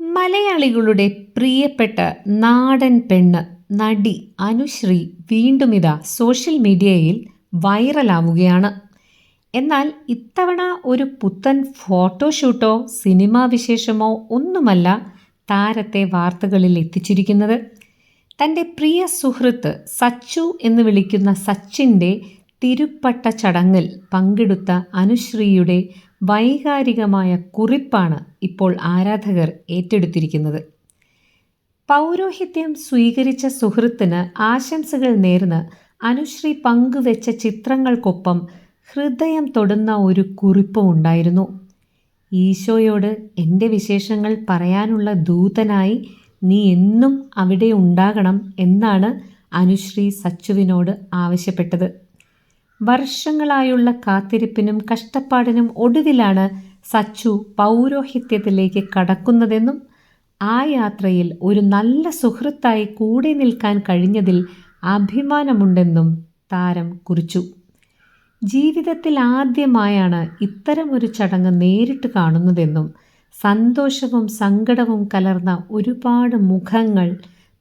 മലയാളികളുടെ പ്രിയപ്പെട്ട നാടൻ പെണ്ണ് നടി അനുശ്രീ വീണ്ടും ഇതാ സോഷ്യൽ മീഡിയയിൽ വൈറലാവുകയാണ്. എന്നാൽ ഇത്തവണ ഒരു പുത്തൻ ഫോട്ടോഷൂട്ടോ സിനിമാ വിശേഷമോ ഒന്നുമല്ല താരത്തെ വാർത്തകളിൽ എത്തിച്ചിരിക്കുന്നത്. തന്റെ പ്രിയ സുഹൃത്ത് സച്ചു എന്ന് വിളിക്കുന്ന സച്ചിന്റെ തിരുപ്പട്ട ചടങ്ങിൽ പങ്കെടുത്ത അനുശ്രീയുടെ വൈകാരികമായ കുറിപ്പാണ് ഇപ്പോൾ ആരാധകർ ഏറ്റെടുത്തിരിക്കുന്നത്. പൗരോഹിത്യം സ്വീകരിച്ച സുഹൃത്തിന് ആശംസകൾ നേർന്ന് അനുശ്രീ പങ്കുവെച്ച ചിത്രങ്ങൾക്കൊപ്പം ഹൃദയം തൊടുന്ന ഒരു കുറിപ്പും ഉണ്ടായിരുന്നു. ഈശോയോട് എന്റെ വിശേഷങ്ങൾ പറയാനുള്ള ദൂതനായി നീ എന്നും അവിടെ ഉണ്ടാകണം എന്നാണ് അനുശ്രീ സച്ചുവിനോട് ആവശ്യപ്പെട്ടത്. വർഷങ്ങളായുള്ള കാത്തിരിപ്പിനും കഷ്ടപ്പാടിനും ഒടുവിലാണ് സച്ചു പൗരോഹിത്യത്തിലേക്ക് കടക്കുന്നതെന്നും ആ യാത്രയിൽ ഒരു നല്ല സുഹൃത്തായി കൂടെ നിൽക്കാൻ കഴിഞ്ഞതിൽ അഭിമാനമുണ്ടെന്നും താരം കുറിച്ചു. ജീവിതത്തിൽ ആദ്യമായാണ് ഇത്തരമൊരു ചടങ്ങ് നേരിട്ട് കാണുന്നതെന്നും സന്തോഷവും സങ്കടവും കലർന്ന ഒരുപാട് മുഖങ്ങൾ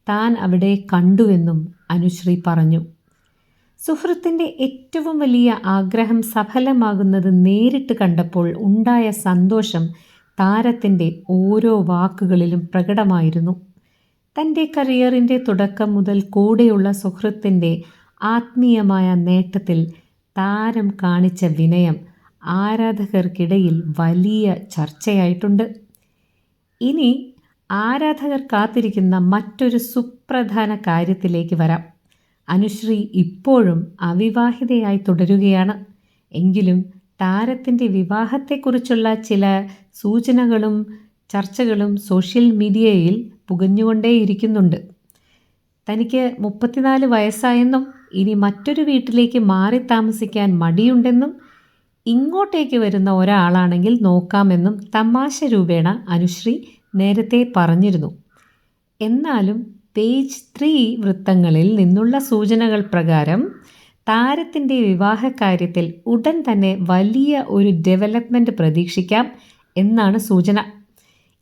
താൻ അവിടെ കണ്ടുവെന്നും അനുശ്രീ പറഞ്ഞു. സുഹൃത്തിന്റെ ഏറ്റവും വലിയ ആഗ്രഹം സഫലമാകുന്നത് നേരിട്ട് കണ്ടപ്പോൾ ഉണ്ടായ സന്തോഷം താരത്തിന്റെ ഓരോ വാക്കുകളിലും പ്രകടമായിരുന്നു. തന്റെ കരിയറിന്റെ തുടക്കം മുതൽ കൂടെയുള്ള സുഹൃത്തിന്റെ ആത്മീയമായ നേട്ടത്തിൽ താരം കാണിച്ച വിനയം ആരാധകർക്കിടയിൽ വലിയ ചർച്ചയായിട്ടുണ്ട്. ഇനി ആരാധകർ കാത്തിരിക്കുന്ന മറ്റൊരു സുപ്രധാന കാര്യത്തിലേക്ക് വരാം. അനുശ്രീ ഇപ്പോഴും അവിവാഹിതയായി തുടരുകയാണ്. എങ്കിലും താരത്തിന്റെ വിവാഹത്തെക്കുറിച്ചുള്ള ചില സൂചനകളും ചർച്ചകളും സോഷ്യൽ മീഡിയയിൽ പുകഞ്ഞുകൊണ്ടേയിരിക്കുന്നുണ്ട്. തനിക്ക് മുപ്പത്തിനാല് വയസ്സായെന്നും ഇനി മറ്റൊരു വീട്ടിലേക്ക് മാറി താമസിക്കാൻ മടിയുണ്ടെന്നും ഇങ്ങോട്ടേക്ക് വരുന്ന ഒരാളാണെങ്കിൽ നോക്കാമെന്നും തമാശ രൂപേണ അനുശ്രീ നേരത്തെ പറഞ്ഞിരുന്നു. എന്നാലും പേജ് ത്രീ വൃത്തങ്ങളിൽ നിന്നുള്ള സൂചനകൾ പ്രകാരം താരത്തിന്റെ വിവാഹകാര്യത്തിൽ ഉടൻ തന്നെ വലിയ ഒരു ഡെവലപ്മെന്റ് പ്രതീക്ഷിക്കാം എന്നാണ് സൂചന.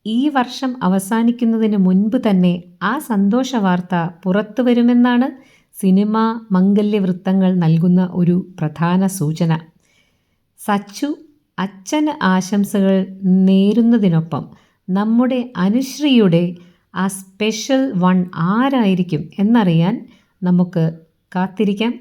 ഈ വർഷം അവസാനിക്കുന്നതിന് മുൻപ് തന്നെ ആ സന്തോഷ വാർത്ത പുറത്തു വരുമെന്നാണ് സിനിമ മംഗല്യ വൃത്തങ്ങൾ നൽകുന്ന ഒരു പ്രധാന സൂചന. സച്ചു അച്ഛന് ആശംസകൾ നേരുന്നതിനൊപ്പം നമ്മുടെ അനുശ്രീയുടെ ആ സ്പെഷ്യൽ വൺ ആരായിരിക്കും എന്നറിയാൻ നമുക്ക് കാത്തിരിക്കാം.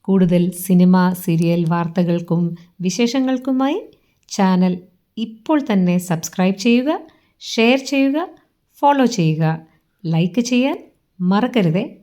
കൂടുതൽ സിനിമ സീരിയൽ വാർത്തകൾക്കും വിശേഷങ്ങൾക്കുമായി ചാനൽ ഇപ്പോൾ തന്നെ സബ്സ്ക്രൈബ് ചെയ്യുക ഷെയർ ചെയ്യുക ഫോളോ ചെയ്യുക. ലൈക്ക് ചെയ്യാൻ മറക്കരുതേ.